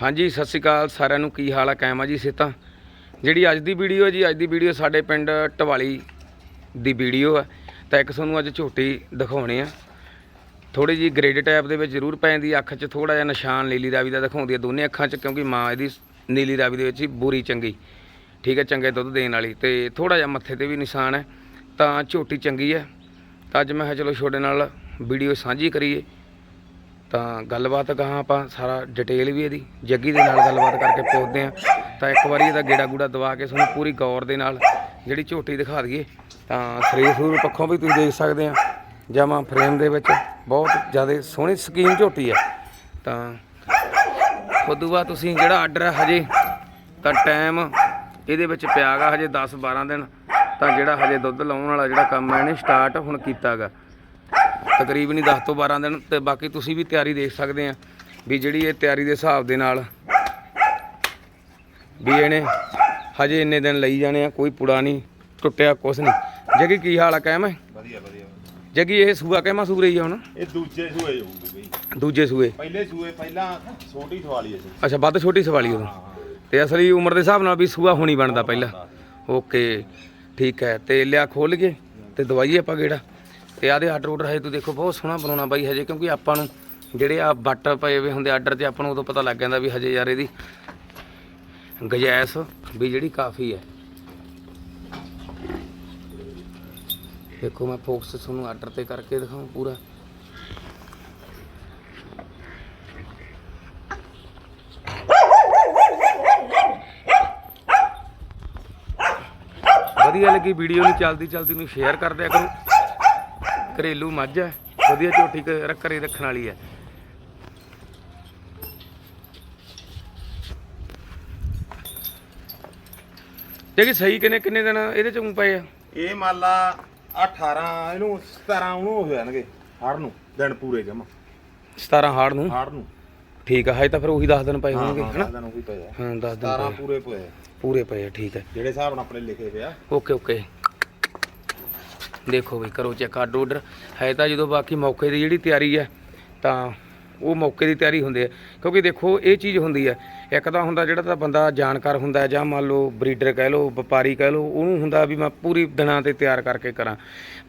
ਹਾਂਜੀ ਸਤਿ ਸ਼੍ਰੀ ਅਕਾਲ ਸਾਰਿਆਂ ਨੂੰ। ਕੀ ਹਾਲ ਆ? ਕਾਇਮ ਆ ਜੀ ਸਿਹਤਾਂ? ਜਿਹੜੀ ਅੱਜ ਦੀ ਵੀਡੀਓ ਹੈ ਜੀ ਅੱਜ ਦੀ ਵੀਡੀਓ ਸਾਡੇ ਪਿੰਡ ਟਵਾਲੀ ਦੀ ਵੀਡੀਓ ਆ। ਤਾਂ ਇੱਕ ਤੁਹਾਨੂੰ ਅੱਜ ਝੋਟੀ ਦਿਖਾਉਣੇ ਆ। ਥੋੜੀ ਜੀ ਗ੍ਰੇਡ ਟਾਈਪ ਦੇ ਵਿੱਚ ਜ਼ਰੂਰ ਪੈ ਜਾਂਦੀ ਹੈ, ਅੱਖ 'ਚ ਥੋੜਾ ਜਿਹਾ ਨਿਸ਼ਾਨ ਨੀਲੀ ਰਾਵੀ ਦਾ ਦਿਖਾਉਂਦੀ ਹੈ ਦੋਨੇ ਅੱਖਾਂ 'ਚ ਕਿਉਂਕਿ ਮਾਂ ਇਹਦੀ ਨੀਲੀ ਰਾਵੀ ਦੇ ਵਿੱਚ ਹੀ ਬੂਰੀ ਚੰਗੀ। ਠੀਕ ਹੈ ਚੰਗੇ ਦੁੱਧ ਦੇਣ ਵਾਲੀ। ਤੇ ਥੋੜਾ ਜਿਹਾ ਮੱਥੇ ਤੇ ਵੀ ਨਿਸ਼ਾਨ ਹੈ ਤਾਂ ਝੋਟੀ ਚੰਗੀ ਹੈ। ਤਾਂ ਅੱਜ ਮੈਂ ਕਿਹਾ ਚਲੋ ਛੋਡੇ ਨਾਲ ਵੀਡੀਓ ਸਾਂਝੀ ਕਰੀਏ। ਤਾਂ ਗੱਲਬਾਤ ਕਹਾਂ ਆਪਾਂ, ਸਾਰਾ ਡਿਟੇਲ ਵੀ ਇਹਦੀ, ਜੱਗੀ ਦੇ ਨਾਲ ਗੱਲਬਾਤ ਕਰਕੇ ਪੁੱਛਦੇ ਆ ਤਾਂ ਇੱਕ ਵਾਰੀ ਇਹਦਾ ਗੇੜਾ ਗੂੜਾ ਦਵਾ ਕੇ ਤੁਹਾਨੂੰ ਪੂਰੀ ਗੌਰ ਦੇ ਨਾਲ ਜਿਹੜੀ ਝੋਟੀ ਦਿਖਾ ਦਈਏ, ਤਾਂ ਸਰੀਰ ਸੂਰ ਪੱਖੋਂ ਵੀ ਤੁਸੀਂ ਦੇਖ ਸਕਦੇ ਆ ਜਮਾ ਫਰੇਮ ਦੇ ਵਿੱਚ ਬਹੁਤ ਜ਼ਿਆਦਾ ਸੋਹਣੀ ਸਕੀਮ ਝੋਟੀ ਆ। ਤਾਂ ਉਦੋਂ ਬਾਅਦ ਤੁਸੀਂ ਜਿਹੜਾ ਆਰਡਰ ਹੈ ਹਜੇ, ਤਾਂ ਟਾਈਮ ਇਹਦੇ ਵਿੱਚ ਪਿਆਗਾ ਹਜੇ 10 12 ਦਿਨ, ਤਾਂ ਜਿਹੜਾ ਹਜੇ ਦੁੱਧ ਲਾਉਣ ਵਾਲਾ ਜਿਹੜਾ ਕੰਮ ਹੈ ਇਹਨੇ ਸਟਾਰਟ ਹੁਣ ਕੀਤਾਗਾ। ਤਕਰੀਬਨ ਹੀ 10 ਤੋਂ 12 ਦਿਨ ਤੇ ਬਾਕੀ ਤੁਸੀਂ ਵੀ ਤਿਆਰੀ ਦੇਖ ਸਕਦੇ ਆ ਵੀ ਜਿਹੜੀ ਇਹ ਤਿਆਰੀ ਦੇ ਹਿਸਾਬ ਦੇ ਨਾਲ ਵੀ ਇਹਨੇ ਹਜੇ ਇੰਨੇ ਦਿਨ ਲਈ ਜਾਣੇ ਆ ਕੋਈ ਪੁੜਾ ਨਹੀਂ ਟੁੱਟਿਆ ਕੁਛ ਨਹੀਂ। ਜਗੀ ਕੀ ਹਾਲ ਆ ਕਾਇਮ ਹੈ ਵਧੀਆ ਵਧੀਆ। ਜਗੀ ਇਹ ਸੂਆ ਕਹਿਮਾ ਸੂ ਰਹੀ ਆ ਹੁਣ? ਇਹ ਦੂਜੇ ਸੂਏ ਹੋਊਗੀ ਬਈ। ਦੂਜੇ ਸੂਏ? ਪਹਿਲੇ ਸੂਏ ਪਹਿਲਾਂ ਛੋਟੀ ਥਵਾਲੀ ਸੀ ਅੱਛਾ ਵੱਧ ਛੋਟੀ ਸਵਾਲੀ ਉਦੋਂ? ਤੇ ਅਸਲੀ ਉਮਰ ਦੇ ਹਿਸਾਬ ਨਾਲ ਵੀ ਸੂਆ ਹੋਣੀ ਬਣਦਾ ਪਹਿਲਾਂ। ਓਕੇ ਠੀਕ ਹੈ। ਤੇ ਲਿਆ ਖੋਲ ਕੇ ਤੇ ਦਵਾਈ ਆਪਾਂ ਗੇੜਾ? ਤੇ ਆਦੇ ਆਰਡਰ ਆਰਡਰ ਹੈ ਤੂੰ ਦੇਖੋ, ਬਹੁਤ ਸੋਹਣਾ ਬਣਾਉਣਾ ਬਾਈ ਹਜੇ, ਕਿਉਂਕਿ ਆਪਾਂ ਨੂੰ ਜਿਹੜੇ ਆ ਬੱਟ ਪਏ ਹੋਏ ਹੁੰਦੇ ਆਰਡਰ ਤੇ ਆਪਾਂ ਨੂੰ ਉਦੋਂ ਪਤਾ ਲੱਗ ਜਾਂਦਾ ਵੀ ਹਜੇ ਯਾਰ ਇਹਦੀ ਗਜੈਸ ਵੀ ਜਿਹੜੀ ਕਾਫੀ ਹੈ। ਦੇਖੋ ਮੈਂ ਫੋਕਸ ਤੁਹਾਨੂੰ ਆਰਡਰ ਤੇ ਕਰਕੇ ਦਿਖਾਉਂ ਪੂਰਾ। ਵਧੀਆ ਲੱਗੀ ਵੀਡੀਓ ਨੂੰ ਚਲਦੀ ਚਲਦੀ ਨੂੰ ਸ਼ੇਅਰ ਕਰ ਦਿਆ ਕਰੋ। ਘਰੇਲੂ ਮੱਝ ਹੈ। ਵਧੀਆ ਝੋਟੀ ਘਰੇ ਰੱਖਣ ਵਾਲੀ ਹੈ। ਦੇਖੀ ਸਹੀ ਕਿੰਨੇ ਕਿੰਨੇ ਦਿਨ ਇਹਦੇ ਚ ਪਏ ਆ? ਇਹ ਮੰਨ ਲਾ 18 ਇਹਨੂੰ 17 ਉਹਨੂੰ ਹੋ ਜਾਣਗੇ ਹੜ ਨੂੰ ਦਿਨ ਪੂਰੇ ਜਮਾ। 17 ਹਾੜ ਨੂੰ? ਹੜ ਨੂੰ। ਠੀਕ ਆ ਹਜੇ ਤਾਂ ਫਿਰ ਉਹੀ 10 ਦਿਨ ਪਏ ਹੋਣਗੇ ਹਨਾ? ਦਿਨ ਉਹੀ ਪਏ ਆ। ਹਾਂ 10 ਦਿਨ 17 ਪਏ ਪੂਰੇ ਪਏ। ਪੂਰੇ ਪਏ ਆ ਠੀਕ ਹੈ। ਜਿਹੜੇ ਹਿਸਾਬ ਨਾਲ ਆਪਣੇ ਲਿਖੇ ਪਿਆ ਓਕੇ ਓਕੇ। ਦੇਖੋ ਵੀ ਕਰੋ ਚੈੱਕ ਆਰਡਰ ਆਰਡਰ ਹੈ ਤਾਂ ਜਦੋਂ ਬਾਕੀ ਮੌਕੇ ਦੀ ਜਿਹੜੀ ਤਿਆਰੀ ਹੈ, ਤਾਂ ਉਹ ਮੌਕੇ ਦੀ ਤਿਆਰੀ ਹੁੰਦੀ ਹੈ। ਕਿਉਂਕਿ ਦੇਖੋ, ਇਹ ਚੀਜ਼ ਹੁੰਦੀ ਹੈ, ਇੱਕ ਤਾਂ ਹੁੰਦਾ ਜਿਹੜਾ ਤਾਂ ਬੰਦਾ ਜਾਣਕਾਰ ਹੁੰਦਾ ਜਾਂ ਮੰਨ ਲਓ ਬਰੀਡਰ ਕਹਿ ਲਓ, ਵਪਾਰੀ ਕਹਿ ਲਓ, ਉਹਨੂੰ ਹੁੰਦਾ ਵੀ ਮੈਂ ਪੂਰੀ ਦਿਨਾਂ ਤੇ ਤਿਆਰ ਕਰਕੇ ਕਰਾਂ।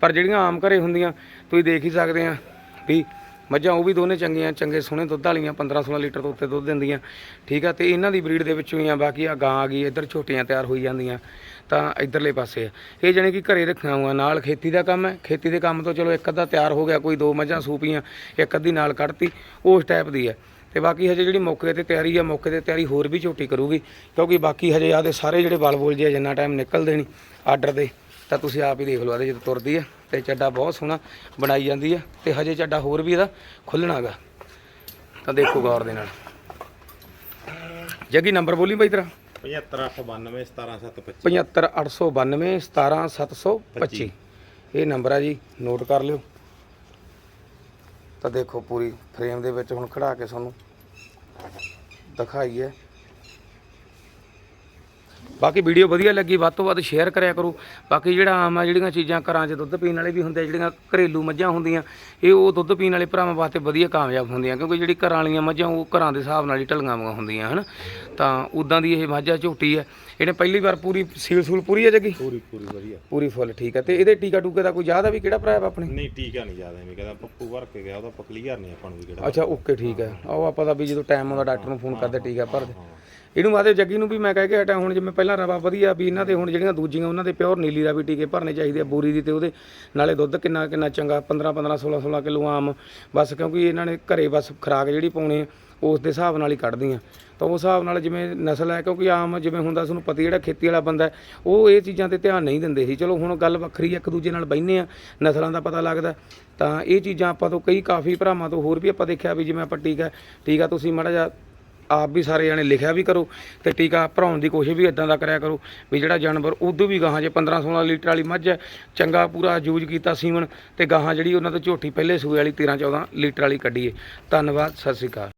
ਪਰ ਜਿਹੜੀਆਂ ਆਮ ਘਰੇ ਹੁੰਦੀਆਂ, ਤੁਸੀਂ ਦੇਖ ਹੀ ਸਕਦੇ ਆ ਵੀ ਮੱਝਾਂ ਉਹ ਵੀ ਦੋਨੇ ਚੰਗੀਆਂ, ਚੰਗੇ ਸੋਹਣੇ ਦੁੱਧ ਵਾਲੀਆਂ 15 16 ਲੀਟਰ ਤੋਂ ਉੱਤੇ ਦੁੱਧ ਦਿੰਦੀਆਂ। ਠੀਕ ਆ, ਤੇ ਇਹਨਾਂ ਦੀ ਬਰੀਡ ਦੇ ਵਿੱਚੋਂ ਹੀ ਆ, ਬਾਕੀ ਆ ਗਾਂ ਆ ਗਈ, ਇੱਧਰ ਛੋਟੀਆਂ ਤਿਆਰ ਹੋਈ ਜਾਂਦੀਆਂ, ਤਾਂ ਇਧਰਲੇ ਪਾਸੇ ਆ। ਇਹ ਜਾਣੀ ਕਿ ਘਰੇ ਰੱਖਣਾ ਹੋਊਗਾ ਨਾਲ ਖੇਤੀ ਦਾ ਕੰਮ ਹੈ। ਖੇਤੀ ਦੇ ਕੰਮ ਤੋਂ ਚਲੋ ਇੱਕ ਅੱਧਾ ਤਿਆਰ ਹੋ ਗਿਆ, ਕੋਈ ਦੋ ਮੱਝਾਂ ਸੂਪੀਆਂ, ਇੱਕ ਅੱਧੀ ਨਾਲ ਕੱਢਤੀ, ਉਸ ਟਾਈਪ ਦੀ ਹੈ। ਤੇ ਬਾਕੀ ਹਜੇ ਜਿਹੜੀ ਮੌਕੇ ਤੇ ਤਿਆਰੀ ਆ, ਮੌਕੇ ਤੇ ਤਿਆਰੀ ਹੋਰ ਵੀ ਝੋਟੀ ਕਰੂਗੀ, ਕਿਉਂਕਿ ਬਾਕੀ ਹਜੇ ਆਦੇ ਸਾਰੇ ਜਿਹੜੇ ਬਲ ਬੋਲ ਜੇ ਜਿੰਨਾ ਟਾਈਮ ਨਿਕਲਦੇ ਨਹੀਂ, ਆਰਡਰ ਦੇ। ਤਾਂ ਤੁਸੀਂ ਆਪ ਹੀ ਦੇਖ ਲਓ ਆਦੇ ਜਦੋਂ ਤੁਰਦੀ ਹੈ ਤੇ ਚੱਡਾ ਬਹੁਤ ਸੋਹਣਾ ਬਣਾਈ ਜਾਂਦੀ ਹੈ ਤੇ ਹਜੇ ਚੱਡਾ ਹੋਰ ਵੀ ਇਹਦਾ ਖੁੱਲਣਾਗਾ ਤਾਂ ਦੇਖੋ ਗੌਰ ਦੇ ਨਾਲ। ਜੱਗੀ ਨੰਬਰ ਬੋਲੀ ਬਾਈ ਤੇਰਾ? 75892 17725 75892 17725 ਇਹ ਨੰਬਰ ਆ ਜੀ ਨੋਟ ਕਰ ਲਿਓ। ਤਾਂ ਦੇਖੋ ਪੂਰੀ ਫਰੇਮ ਦੇ ਵਿੱਚ ਹੁਣ ਖੜਾ ਕੇ ਤੁਹਾਨੂੰ ਦਿਖਾਈਏ। ਬਾਕੀ ਵੀਡੀਓ ਵਧੀਆ ਲੱਗੀ ਵੱਧ ਤੋਂ ਵੱਧ ਸ਼ੇਅਰ ਕਰਿਆ ਕਰੋ। ਬਾਕੀ ਜਿਹੜਾ ਆਮ ਆ ਜਿਹੜੀਆਂ ਚੀਜ਼ਾਂ ਘਰਾਂ 'ਚ ਦੁੱਧ ਪੀਣ ਵਾਲੇ ਵੀ ਹੁੰਦੇ ਆ ਜਿਹੜੀਆਂ ਘਰੇਲੂ ਮੱਝਾਂ ਹੁੰਦੀਆਂ ਇਹ ਉਹ ਦੁੱਧ ਪੀਣ ਵਾਲੇ ਭਰਾਵਾਂ ਵਾਸਤੇ ਵਧੀਆ ਕਾਮਯਾਬ ਹੁੰਦੀਆਂ ਕਿਉਂਕਿ ਜਿਹੜੀ ਘਰਾਂ ਵਾਲੀਆਂ ਮੱਝਾਂ ਉਹ ਘਰਾਂ ਦੇ ਹਿਸਾਬ ਨਾਲ ਹੀ ਢਲੀਆਂ ਵਾਂਗੀਆਂ ਹੁੰਦੀਆਂ ਹਨ। ਤਾਂ ਉਦਾਂ ਦੀ ਇਹ ਮੱਝਾ ਝੋਟੀ ਹੈ ਇਹਨੇ ਪਹਿਲੀ ਵਾਰ ਪੂਰੀ ਸੀਲ ਸੂਲ ਪੂਰੀ ਹੈ ਜੱਗੀ? ਪੂਰੀ ਪੂਰੀ ਵਧੀਆ। ਪੂਰੀ ਫੁੱਲ ਠੀਕ ਹੈ ਤੇ ਇਹਦੇ ਟੀਕਾ ਟੂਕੇ ਦਾ ਕੋਈ ਯਾਦ ਆ ਵੀ ਕਿਹੜਾ ਭਰਾ ਆਪਣੇ? ਨਹੀਂ ਟੀਕਾ ਨਹੀਂ ਜ਼ਿਆਦਾ ਐਵੇਂ ਕਹਿੰਦਾ ਪੱਪੂ ਭਰ ਕੇ ਗਿਆ ਉਹਦਾ ਕਲੀਅਰ ਨਹੀਂ ਆਪਾਂ ਨੂੰ ਵੀ ਕਿਹੜਾ। ਅੱਛਾ ਓਕੇ ਠੀਕ ਹੈ ਆਓ ਆਪਾਂ ਤਾਂ ਵੀ ਜਦੋਂ ਟਾਈਮ ਆਉਂਦਾ ਡਾਕਟਰ ਨੂੰ ਫੋਨ ਕਰਦੇ ਟੀਕਾ ਭਰਦੇ। ਇਹਨੂੰ ਮਾਦੇ ਜੱਗੀ ਨੂੰ ਵੀ ਮੈਂ ਕਹਿ ਕੇ ਹਟਾ ਹੁਣ ਜਿਵੇਂ ਪਹਿਲਾਂ ਰਵਾ ਵਧੀਆ ਵੀ ਇਹਨਾਂ ਦੇ ਹੁਣ ਜਿਹੜੀਆਂ ਦੂਜੀਆਂ ਉਹਨਾਂ ਦੇ ਪਿਓਰ ਨੀਲੀ ਦਾ ਵੀ ਟੀਕੇ ਭਰਨੇ ਚਾਹੀਦੇ ਆ ਬੋਰੀ ਦੀ ਤੇ ਉਹਦੇ ਨਾਲੇ ਦੁੱਧ ਕਿੰਨਾ ਕਿੰਨਾ ਚੰਗਾ 15 15 16 16 ਕਿਲੋ ਆਮ ਬਸ ਕਿਉਂਕਿ ਇਹਨਾਂ ਨੇ ਘਰੇ ਬਸ ਖਰਾਕ ਜਿਹੜੀ ਪਾਉਣੀ ਆ, ਉਸ ਦੇ ਹਿਸਾਬ ਨਾਲ ਹੀ ਕੱਢਦੀਆਂ। ਤਾਂ ਉਸ ਹਿਸਾਬ ਨਾਲ ਜਿਵੇਂ ਨਸਲ ਹੈ ਕਿਉਂਕਿ ਆਮ ਜਿਵੇਂ ਹੁੰਦਾ ਤੁਹਾਨੂੰ ਪਤਾ ਜਿਹੜਾ ਖੇਤੀ ਵਾਲਾ ਬੰਦਾ ਉਹ ਇਹ ਚੀਜ਼ਾਂ ਤੇ ਧਿਆਨ ਨਹੀਂ ਦਿੰਦੇ ਸੀ। ਚਲੋ ਹੁਣ ਗੱਲ ਵੱਖਰੀ ਇੱਕ ਦੂਜੇ ਨਾਲ ਬੈਠਨੇ ਆ ਨਸਲਾਂ ਦਾ ਪਤਾ ਲੱਗਦਾ। ਤਾਂ ਇਹ ਚੀਜ਼ਾਂ ਆਪਾਂ ਤੋਂ ਕਈ ਕਾਫੀ ਭਰਾਵਾਂ ਤੋਂ ਹੋਰ ਵੀ ਆਪਾਂ ਦੇਖਿਆ ਵੀ ਜਿਵੇਂ ਆਪਾਂ ਟੀਕਾ ਟੀਕਾ ਤੁਸੀਂ ਮਾੜਾ ਜਿਹਾ ਆਪ ਵੀ ਸਾਰੇ ਜਣੇ ਲਿਖਿਆ ਵੀ ਕਰੋ ਤੇ ਟੀਕਾ ਭਰਾਉਣ ਦੀ ਕੋਸ਼ਿਸ਼ ਵੀ ਇਦਾਂ ਦਾ ਕਰਿਆ ਕਰੋ ਵੀ ਜਿਹੜਾ ਜਾਨਵਰ ਉਦੋਂ ਵੀ ਗਾਹਾਂ ਜੇ 15 16 ਲੀਟਰ ਵਾਲੀ ਮੱਝ ਹੈ, ਚੰਗਾ ਪੂਰਾ ਯੂਜ਼ ਕੀਤਾ ਸੀਮਨ ਤੇ ਗਾਹਾਂ ਜਿਹੜੀ ਉਹਨਾਂ ਤੋਂ ਝੋਟੀ ਪਹਿਲੇ ਸੂਏ ਵਾਲੀ 13 14 ਲੀਟਰ ਵਾਲੀ ਕੱਢੀਏ ਧੰਨਵਾਦ, ਸਤਿ ਸ਼੍ਰੀ ਅਕਾਲ।